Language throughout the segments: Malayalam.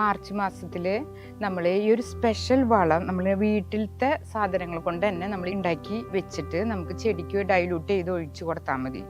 മാർച്ച് മാസത്തിൽ നമ്മൾ ഈ ഒരു സ്പെഷ്യൽ വളം നമ്മൾ വീട്ടിലത്തെ സാധനങ്ങൾ കൊണ്ട് തന്നെ നമ്മൾ ഉണ്ടാക്കി വെച്ചിട്ട് നമുക്ക് ചെടിക്ക് ഡൈലൂട്ട് ചെയ്ത് ഒഴിച്ചു കൊടുത്താൽ മതി.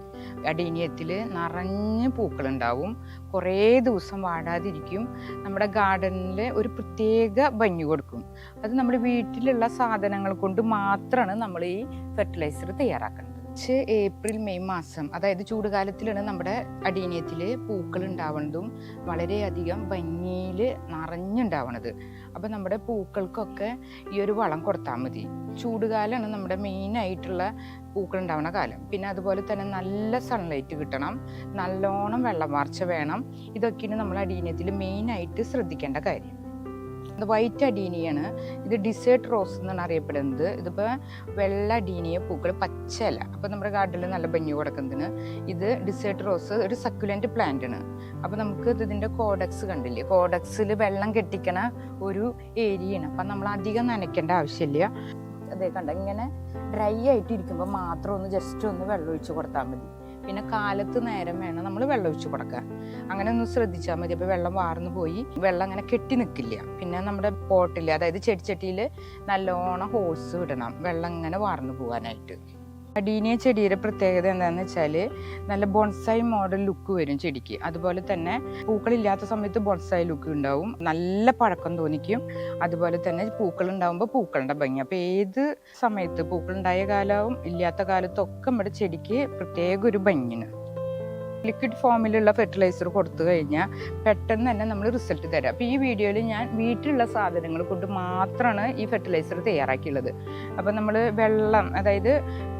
അടീനിയത്തിൽ നിറഞ്ഞ് പൂക്കളുണ്ടാവും. കുറേ ദിവസം വാടാതിരിക്കും. നമ്മുടെ ഗാർഡനിൽ ഒരു പ്രത്യേക ഭംഗി കൊടുക്കും. അത് നമ്മുടെ വീട്ടിലുള്ള സാധനങ്ങൾ കൊണ്ട് മാത്രമാണ് നമ്മൾ ഈ ഫെർട്ടിലൈസർ തയ്യാറാക്കുന്നത് മാർച്ച് ഏപ്രിൽ മെയ് മാസം അതായത് ചൂടുകാലത്തിലാണ് നമ്മുടെ അടീനിയത്തിൽ പൂക്കൾ ഉണ്ടാവുന്നതും വളരെയധികം ഭംഗിയിൽ നിറഞ്ഞുണ്ടാവണത്. അപ്പോൾ നമ്മുടെ പൂക്കൾക്കൊക്കെ ഈ ഒരു വളം കൊടുത്താൽ മതി. ചൂടുകാലമാണ് നമ്മുടെ മെയിനായിട്ടുള്ള പൂക്കൾ ഉണ്ടാവുന്ന കാലം. പിന്നെ അതുപോലെ തന്നെ നല്ല സൺലൈറ്റ് കിട്ടണം നല്ലോണം വെള്ളം വാർച്ച വേണം. ഇതൊക്കെയാണ് നമ്മൾ അടീനിയത്തിൽ മെയിനായിട്ട് ശ്രദ്ധിക്കേണ്ട കാര്യം. ഇത് വൈറ്റ് അഡീനിയാണ് ഇത് ഡിസേർട്ട് റോസ് എന്നാണ് അറിയപ്പെടുന്നത്. ഇതിപ്പോൾ വെള്ള അഡീനിയ പൂക്കൾ പച്ചയല്ല. അപ്പോൾ നമ്മുടെ ഗാർഡനിൽ നല്ല ഭംഗി കൊടുക്കുന്നതിന് ഇത് ഡിസേർട്ട് റോസ് ഒരു സക്കുലന്റ് പ്ലാന്റ് ആണ്. അപ്പോൾ നമുക്ക് ഇത് ഇതിന്റെ കോഡക്സ് കണ്ടില്ലേ? കോഡക്സിൽ വെള്ളം കെട്ടിക്കണ ഒരു ഏരിയയാണ് അപ്പം നമ്മൾ അധികം നനയ്ക്കേണ്ട ആവശ്യമില്ല. അതേ കണ്ട? ഇങ്ങനെ ഡ്രൈ ആയിട്ട് ഇരിക്കുമ്പോൾ മാത്രം ഒന്ന് ജസ്റ്റ് ഒന്ന് വെള്ളം ഒഴിച്ച് കൊടുത്താൽ മതി. പിന്നെ കാലത്ത് നേരം വേണം നമ്മൾ വെള്ളം ഒഴിച്ച് കൊടുക്കാൻ. അങ്ങനെ ഒന്ന് ശ്രദ്ധിച്ചാൽ മതി. അപ്പോൾ വെള്ളം വാർന്നു പോയി. വെള്ളം അങ്ങനെ കെട്ടി നിൽക്കില്ല പിന്നെ നമ്മുടെ പോട്ടിൽ അതായത് ചെടിച്ചട്ടിയിൽ നല്ലോണം ഹോൾസ് വിടണം വെള്ളം ഇങ്ങനെ വാർന്നു പോകാനായിട്ട് അടീനിയ ചെടിയുടെ പ്രത്യേകത എന്താണെന്ന് വെച്ചാൽ നല്ല ബോൺസായി മോഡൽ ലുക്ക് വരും ചെടിക്ക്. അതുപോലെ തന്നെ പൂക്കളില്ലാത്ത സമയത്ത് ബോൺസായി ലുക്ക് ഉണ്ടാവും. നല്ല പഴക്കം തോന്നിക്കും. അതുപോലെ തന്നെ പൂക്കൾ ഉണ്ടാവുമ്പോൾ പൂക്കളുടെ ഭംഗി. അപ്പോൾ ഏത് സമയത്ത് പൂക്കളുണ്ടായ കാലവും ഇല്ലാത്ത കാലത്തൊക്കെ നമ്മുടെ ചെടിക്ക് പ്രത്യേക ഒരു ഭംഗിയാണ്. ലിക്വിഡ് ഫോമിലുള്ള ഫെർട്ടിലൈസർ കൊടുത്തു കഴിഞ്ഞാൽ പെട്ടെന്ന് തന്നെ നമ്മൾ റിസൾട്ട് തരാം. അപ്പോൾ ഈ വീഡിയോയിൽ ഞാൻ വീട്ടിലുള്ള സാധനങ്ങൾ കൊണ്ട് മാത്രമാണ് ഈ ഫെർട്ടിലൈസർ തയ്യാറാക്കിയുള്ളത്. അപ്പോൾ നമ്മൾ വെള്ളം അതായത്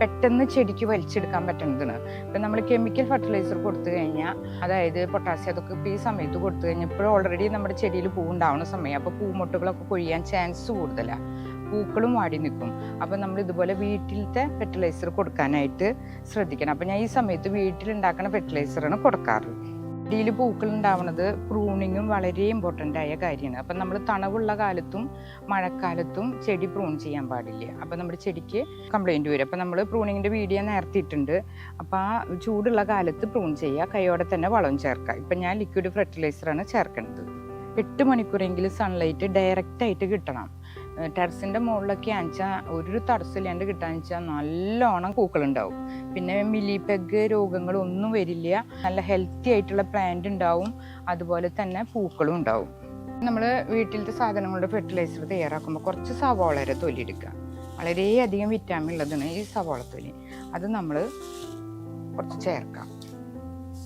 പെട്ടെന്ന് ചെടിക്ക് വലിച്ചെടുക്കാൻ പറ്റുന്നതാണ്. അപ്പോൾ നമ്മൾ കെമിക്കൽ ഫെർട്ടിലൈസർ കൊടുത്തു കഴിഞ്ഞാൽ അതായത് പൊട്ടാസ്യം അതൊക്കെ ഇപ്പോൾ ഈ സമയത്ത് കൊടുത്തു കഴിഞ്ഞാൽ ഇപ്പോൾ ഓൾറെഡി നമ്മുടെ ചെടിയിൽ പൂ ഉണ്ടാവുന്ന സമയം. അപ്പോൾ പൂമൊട്ടുകളൊക്കെ കൊഴിയാൻ ചാൻസ് കൂടുതലാണ് പൂക്കളും വാടി നിൽക്കും. അപ്പം നമ്മൾ ഇതുപോലെ വീട്ടിലത്തെ ഫെർട്ടിലൈസർ കൊടുക്കാനായിട്ട് ശ്രദ്ധിക്കണം. അപ്പം ഞാൻ ഈ സമയത്ത് വീട്ടിലുണ്ടാക്കുന്ന ഫെർട്ടിലൈസറാണ് കൊടുക്കാറ്. ചെടിയിൽ പൂക്കൾ ഉണ്ടാവുന്നത് പ്രൂണിങ്ങും വളരെ ഇമ്പോർട്ടന്റ് ആയ കാര്യമാണ്. അപ്പം നമ്മൾ തണവുള്ള കാലത്തും മഴക്കാലത്തും ചെടി പ്രൂൺ ചെയ്യാൻ പാടില്ല. അപ്പം നമ്മുടെ ചെടിക്ക് കംപ്ലൈന്റ് വരും. അപ്പം നമ്മൾ പ്രൂണിങ്ങിന്റെ വീഡിയോ നേർത്തിയിട്ടുണ്ട് അപ്പം അപ്പോൾ ആ ചൂടുള്ള കാലത്ത് പ്രൂൺ ചെയ്യുക കൈയോടെ തന്നെ വളം ചേർക്കുക. ഇപ്പം ഞാൻ ലിക്വിഡ് ഫെർട്ടിലൈസറാണ് ചേർക്കുന്നത്. എട്ട് മണിക്കൂറെങ്കിലും സൺലൈറ്റ് ഡയറക്റ്റായിട്ട് കിട്ടണം. ടെറസിന്റെ മുകളിലൊക്കെ ആണെച്ചാൽ ഒരു തടസ്സമില്ലാണ്ട് കിട്ടാന്ന് വെച്ചാൽ നല്ലോണം പൂക്കളുണ്ടാവും. പിന്നെ മിലിപെഗ് രോഗങ്ങളൊന്നും വരില്ല. നല്ല ഹെൽത്തി ആയിട്ടുള്ള പ്ലാന്റ് ഉണ്ടാവും. അതുപോലെ തന്നെ പൂക്കളും ഉണ്ടാവും. നമ്മൾ വീട്ടിലത്തെ സാധനങ്ങളുടെ ഫെർട്ടിലൈസർ തയ്യാറാക്കുമ്പോൾ കുറച്ച് സവാളര തൊലി എടുക്കുക. വളരെയധികം വിറ്റാമിൻ ഉള്ളതാണ് ഈ സവാള തൊലി. അത് നമ്മൾ കുറച്ച് ചേർക്കാം.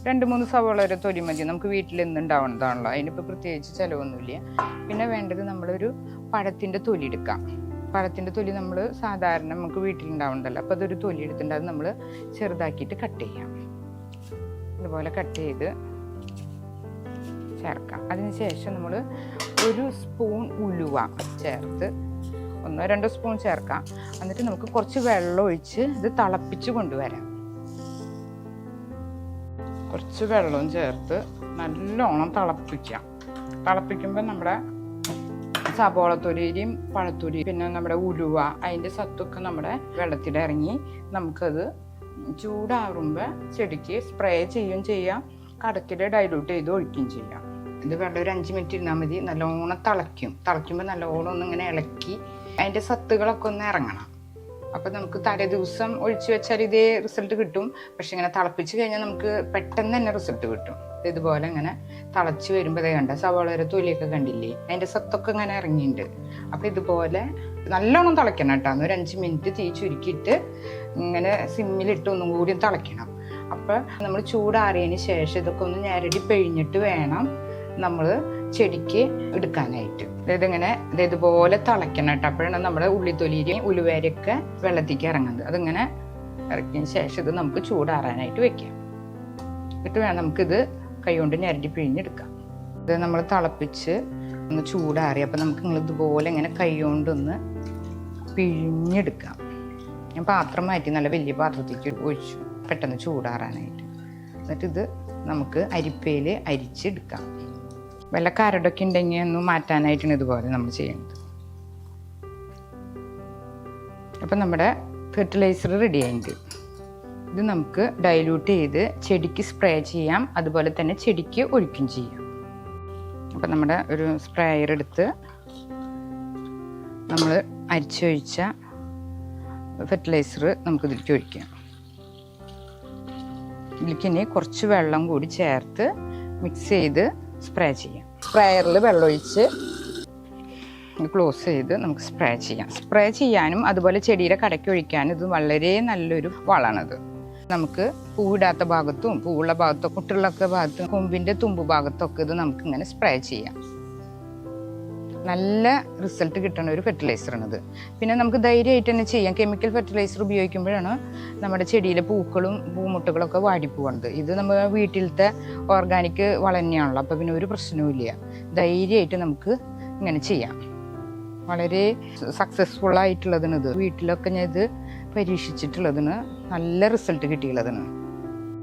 രണ്ട് മൂന്ന് സവാള വരെ തൊലി മതി. നമുക്ക് വീട്ടിൽ എന്തുണ്ടാവുന്നതാണല്ലോ അതിനിപ്പോൾ പ്രത്യേകിച്ച് ചിലവൊന്നുമില്ല. പിന്നെ വേണ്ടത് നമ്മളൊരു പഴത്തിന്റെ തൊലി എടുക്കാം. പഴത്തിന്റെ തൊലി നമ്മൾ സാധാരണ നമുക്ക് വീട്ടിലുണ്ടാവുന്നതല്ലോ. അപ്പോൾ അതൊരു തൊലി എടുത്തിട്ട് അത് നമ്മൾ ചെറുതാക്കിയിട്ട് കട്ട് ചെയ്യാം. ഇതുപോലെ കട്ട് ചെയ്ത് ചേർക്കാം. അതിനുശേഷം നമ്മൾ ഒരു സ്പൂൺ ഉലുവ ചേർത്ത് ഒന്നോ രണ്ടോ സ്പൂൺ ചേർക്കാം. എന്നിട്ട് നമുക്ക് കുറച്ച് വെള്ളം ഒഴിച്ച് ഇത് തിളപ്പിച്ച് കൊണ്ടുവരാം. കുറച്ച് വെള്ളവും ചേർത്ത് നല്ലോണം തിളപ്പിക്കാം തിളപ്പിക്കുമ്പോൾ നമ്മുടെ സബോളത്തൊലിയും പഴത്തൊലി പിന്നെ നമ്മുടെ ഉലുവ അതിന്റെ സത്തൊക്കെ നമ്മുടെ വെള്ളത്തിലിറങ്ങി നമുക്കത് ചൂടാറുമ്പോൾ ചെടിക്ക് സ്പ്രേ ചെയ്യുകയും ചെയ്യാം. കടക്കിൽ ഡൈലൂട്ട് ചെയ്ത് ഒഴിക്കുകയും ചെയ്യാം. ഇത് വെള്ളം ഒരു അഞ്ച് മിനിറ്റ് ഇരുന്നാൽ മതി. നല്ലോണം തിളയ്ക്കും. തിളയ്ക്കുമ്പോൾ നല്ലോണം ഒന്ന് ഇങ്ങനെ ഇളക്കി അതിന്റെ സത്തുകളൊക്കെ ഒന്ന് ഇറങ്ങണം. അപ്പം നമുക്ക് തലേ ദിവസം ഒഴിച്ചു വെച്ചാൽ ഇതേ റിസൾട്ട് കിട്ടും. പക്ഷെ ഇങ്ങനെ തിളപ്പിച്ച് കഴിഞ്ഞാൽ നമുക്ക് പെട്ടെന്ന് തന്നെ റിസൾട്ട് കിട്ടും. ഇതുപോലെ ഇങ്ങനെ തിളച്ച് വരുമ്പോൾ അതേ കണ്ട? സവാളയുടെ തൊലിയൊക്കെ കണ്ടില്ലേ? അതിന്റെ സത്തൊക്കെ ഇങ്ങനെ ഇറങ്ങിയിട്ടുണ്ട് അപ്പോൾ ഇതുപോലെ നല്ലോണം തിളയ്ക്കണം കേട്ടോ. ഒരു അഞ്ച് മിനിറ്റ് തീ ചുരുക്കിയിട്ട് ഇങ്ങനെ സിമ്മിലിട്ട് ഒന്നും കൂടി തിളയ്ക്കണം. അപ്പോൾ നമ്മൾ ചൂടാറിയതിന് ശേഷം ഇതൊക്കെ ഒന്ന് ഞരടി പിഴിഞ്ഞിട്ട് വേണം നമ്മൾ ചെടിക്ക് എടുക്കാനായിട്ട്. അതായത് ഇങ്ങനെ ഇതുപോലെ തിളയ്ക്കണം കേട്ടോ. അപ്പോഴാണ് നമ്മുടെ ഉള്ളിത്തൊലിയും ഉലുവേരൊക്കെ വെള്ളത്തേക്ക് ഇറങ്ങുന്നത്. അതിങ്ങനെ ഇറക്കിയതിന് ശേഷം ഇത് നമുക്ക് ചൂടാറാനായിട്ട് വെക്കാം. എന്നിട്ട് വേണം നമുക്കിത് കൈകൊണ്ട് ഞരടി പിഴിഞ്ഞെടുക്കാം. ഇത് നമ്മൾ തിളപ്പിച്ച് ഒന്ന് ചൂടാറി. അപ്പം നമുക്ക് നിങ്ങൾ ഇതുപോലെ ഇങ്ങനെ കൈ കൊണ്ടൊന്ന് പിഴിഞ്ഞെടുക്കാം. ഞാൻ പാത്രം മാറ്റി നല്ല വലിയ പാത്രത്തേക്ക് ഒഴിച്ചു. പെട്ടെന്ന് ചൂടാറാനായിട്ട്. എന്നിട്ട് ഇത് നമുക്ക് അരിപ്പയിൽ അരിച്ചെടുക്കാം. വല്ല കരടൊക്കെ ഉണ്ടെങ്കിൽ ഒന്ന് മാറ്റാനായിട്ടാണ് ഇതുപോലെ നമ്മൾ ചെയ്യുന്നത്. അപ്പം നമ്മുടെ ഫെർട്ടിലൈസർ റെഡി ആയിട്ട് ഇത് നമുക്ക് ഡൈല്യൂട്ട് ചെയ്ത് ചെടിക്ക് സ്പ്രേ ചെയ്യാം. അതുപോലെ തന്നെ ചെടിക്ക് ഒഴിക്കും ചെയ്യാം. അപ്പം നമ്മുടെ ഒരു സ്പ്രേയർ എടുത്ത് നമ്മൾ അരിച്ചൊഴിച്ച ഫെർട്ടിലൈസർ നമുക്ക് ഇതിലേക്ക് ഒഴിക്കാം. ഇതിലേക്ക് ഇനി കുറച്ച് വെള്ളം കൂടി ചേർത്ത് മിക്സ് ചെയ്ത് സ്പ്രേ ചെയ്യാം. സ്പ്രേയറിൽ വെള്ളമൊഴിച്ച് ക്ലോസ് ചെയ്ത് നമുക്ക് സ്പ്രേ ചെയ്യാം. സ്പ്രേ ചെയ്യാനും അതുപോലെ ചെടിയുടെ കടയ്ക്ക് ഒഴിക്കാനും ഇത് വളരെ നല്ലൊരു വളമാണത്. നമുക്ക് പൂവിടാത്ത ഭാഗത്തും പൂവുള്ള ഭാഗത്തും കുട്ടികളൊക്കെ ഭാഗത്തും കൊമ്പിന്റെ തുമ്പ് ഭാഗത്തൊക്കെ ഇത് നമുക്ക് ഇങ്ങനെ സ്പ്രേ ചെയ്യാം. നല്ല റിസൾട്ട് കിട്ടുന്ന ഒരു ഫെർട്ടിലൈസറാണിത് പിന്നെ നമുക്ക് ധൈര്യമായിട്ട് തന്നെ ചെയ്യാം. കെമിക്കൽ ഫെർട്ടിലൈസർ ഉപയോഗിക്കുമ്പോഴാണ് നമ്മുടെ ചെടിയിലെ പൂക്കളും പൂമുട്ടുകളൊക്കെ വാടിപ്പോകുന്നത് ഇത് നമ്മൾ വീട്ടിലത്തെ ഓർഗാനിക് വളം തന്നെയാണല്ലോ അപ്പോൾ പിന്നെ ഒരു പ്രശ്നവുമില്ല ധൈര്യമായിട്ട് നമുക്ക് ഇങ്ങനെ ചെയ്യാം. വളരെ സക്സസ്ഫുൾ ആയിട്ടുള്ളതാണ് ഇത്. വീട്ടിലൊക്കെ ഞാൻ ഇത് പരീക്ഷിച്ചിട്ടുള്ളതിന് നല്ല റിസൾട്ട് കിട്ടിയുള്ളതിന്.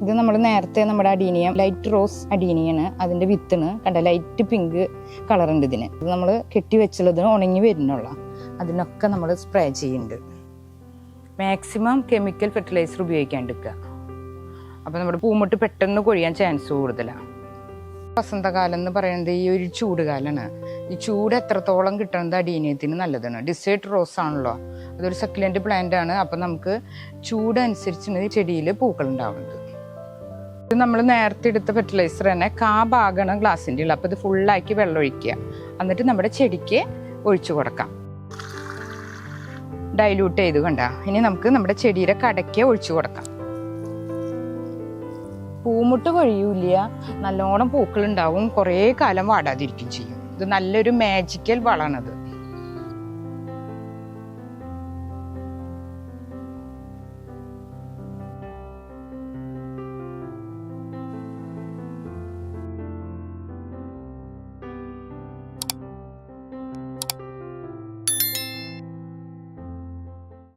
ഇത് നമ്മൾ നേരത്തെ നമ്മുടെ അടീനിയം ലൈറ്റ് റോസ് അടീനിയാണ്. അതിന്റെ വിത്തിന് കണ്ട ലൈറ്റ് പിങ്ക് കളറുണ്ട് ഇതിന്. ഇത് നമ്മൾ കെട്ടി വെച്ചുള്ളതിന് ഉണങ്ങി വരുന്നുള്ള അതിനൊക്കെ നമ്മൾ സ്പ്രേ ചെയ്യുന്നുണ്ട്. മാക്സിമം കെമിക്കൽ ഫെർട്ടിലൈസർ ഉപയോഗിക്കാണ്ടിരിക്കുക. അപ്പോൾ നമ്മുടെ പൂമുട്ട് പെട്ടെന്ന് കൊഴിയാൻ ചാൻസ് കൂടുതലാണ്. വസന്തകാലം എന്ന് പറയുന്നത് ഈ ഒരു ചൂട് കാലമാണ് ഈ ചൂട് എത്രത്തോളം കിട്ടുന്നത് അടീനിയത്തിന് നല്ലതാണ്. ഡിസേർട്ട് റോസ് ആണല്ലോ. അതൊരു സക്യുലന്റ് പ്ലാന്റ് ആണ്. അപ്പം നമുക്ക് ചൂടനുസരിച്ചാണ് ചെടിയിൽ പൂക്കൾ ഉണ്ടാവുന്നത്. നമ്മൾ നേരത്തെ എടുത്ത ഫെർട്ടിലൈസർ തന്നെ കാ ഭാഗമാണ് ഗ്ലാസിന്റെ ഉള്ളത് അപ്പോൾ ഇത് ഫുള്ളാക്കി വെള്ളം ഒഴിക്കുക. എന്നിട്ട് നമ്മുടെ ചെടിക്ക് ഒഴിച്ചു കൊടുക്കാം. ഡൈല്യൂട്ട് ചെയ്ത് കണ്ട. ഇനി നമുക്ക് നമ്മുടെ ചെടിയുടെ കടയ്ക്ക് ഒഴിച്ചു കൊടുക്കാം. പൂമുട്ട് കൊഴിയൂല നല്ലോണം പൂക്കളുണ്ടാവും. കുറേ കാലം വാടാതിരിക്കും ചെയ്യും. ഇത് നല്ലൊരു മാജിക്കൽ വളമാണിത്.